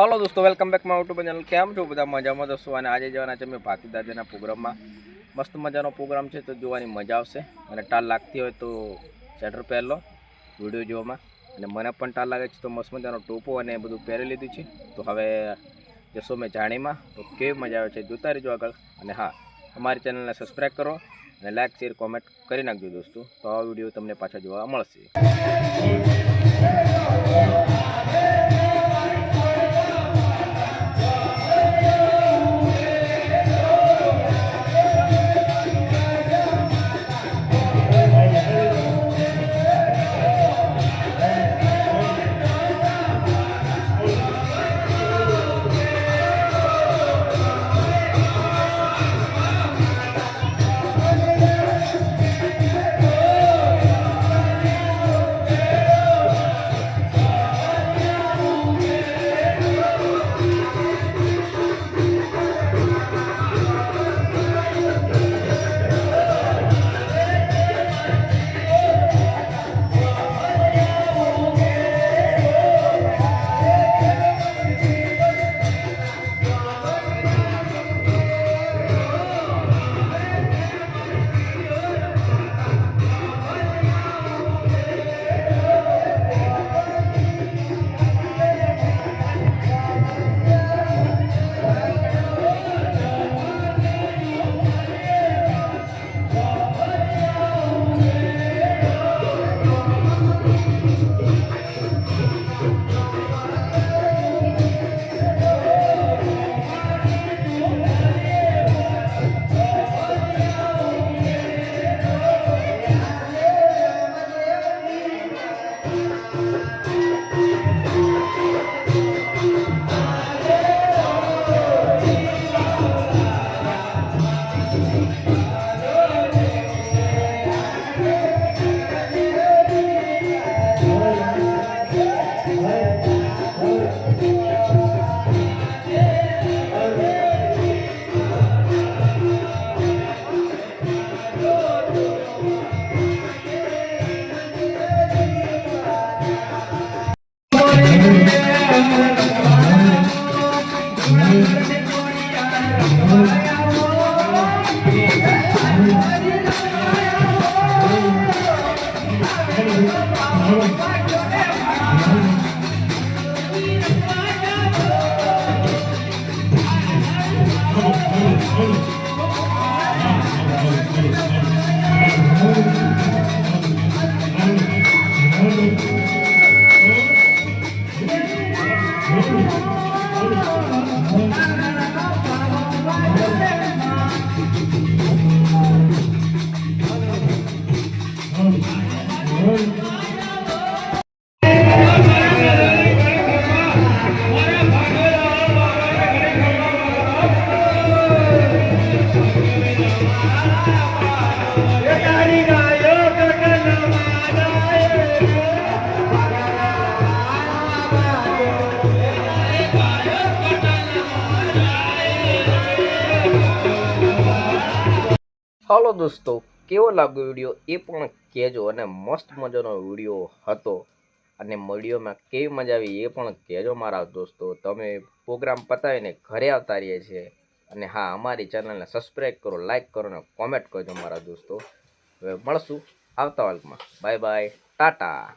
હાલો દોસ્તો welcome back my YouTube channel કેમ છો બધા? મજામાં દોસ્તો અને આજે જવાના છે મેં ભાતી દાદાના પ્રોગ્રામમાં. મસ્ત મજાનો પ્રોગ્રામ છે, તો જોવાની મજા આવશે. અને ટાલ લાગતી હોય તો શેટર પહેરલો વીડિયો જોવામાં. અને મને પણ ટાલ લાગે છે, તો મસ્ત મજાનો ટોપો અને બધું પહેરી લીધું છે. તો હવે જશો મેં જાણીમાં. તો કેવી મજા આવે છે, જોતા રહેજો આગળ. અને હા, અમારી ચેનલને સબસ્ક્રાઈબ કરો અને લાઇક શેર કોમેન્ટ કરી નાખજો દોસ્તો. તો આ વીડિયો તમને પાછા જોવા મળશે. હાલો દોસ્તો, કેવો લાગ્યો વીડિયો એ પણ કહેજો અને મસ્ત મજાનો વીડિયો હતો અને વિડીયોમાં કેવી મજા આવી એ પણ કહેજો મારા દોસ્તો. તમે પ્રોગ્રામ પતાવીને ઘરે આવતા રહીએ છીએ અને હા, અમારી ચેનલને સબસ્ક્રાઈબ કરો લાઇક કરો અને કોમેન્ટ કરજો મારા દોસ્તો. હવે મળશું આવતા વર્ગમાં બાય બાય ટાટા